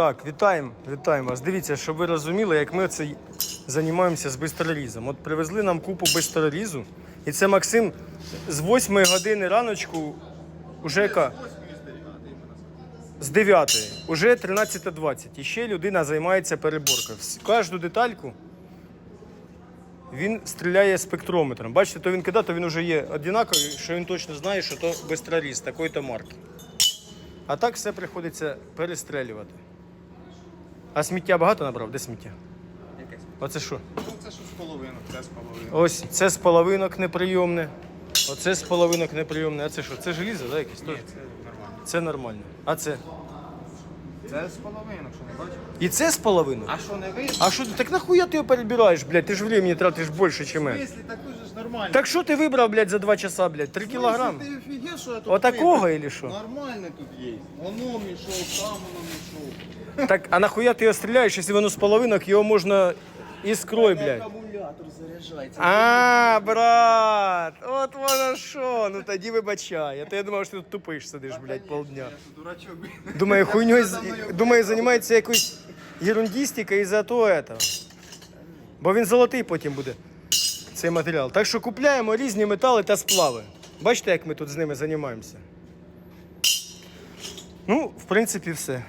Так, вітаємо, вітаємо вас. Дивіться, щоб ви розуміли, як ми це займаємося з бистрорізом. От привезли нам купу бистрорізу, і це Максим з 8 години раночку, уже яка? З 9. Уже 13.20. І ще людина займається переборкою. Кожну детальку він стріляє спектрометром. Бачите, то він кидає, то він вже є однаковий, що він точно знає, що то бистроріз такої-то марки. А так все приходиться перестрелювати. А сміття багато набрав? Де сміття? Якесь. Оце що? Ну, це що з половинок, це з половинок. Ось це з половинок неприйомне. Оце з половинок неприйомне. А це що? Це желізо, да, якесь? Ні, Теж? це нормально. Це нормально. А це? Це з половинок, що не бачиш? І це з половинок? А що не видно? А що ти? Так нахуя ти його перебираєш, блядь? Ти ж времени тратиш більше, ніж В смислі, так дуже нормально. Так що ти вибрав, блядь, за два часа, блядь? Три кілограми? Ти офігел, що я тут Отакого вибрав? или що? Нормально тут є. Воно мішов, там воно мішов. Так, а нахуя ти його стріляєш, якщо воно з половинок, його можна іскрой, блядь. Акумулятор заряджається. А, брат, от воно що. Ну тоді вибачай. А то я думав, що ти тут тупиш сидиш, блядь, полдня. Я ж дурачок. блін. Думаю, хуйньою, За думаю, займається якоюсь ерундістикою із-за того этого. Бо він золотий потім буде, цей матеріал. Так що купляємо різні метали та сплави. Бачите, як ми тут з ними займаємося? Ну, в принципі, все.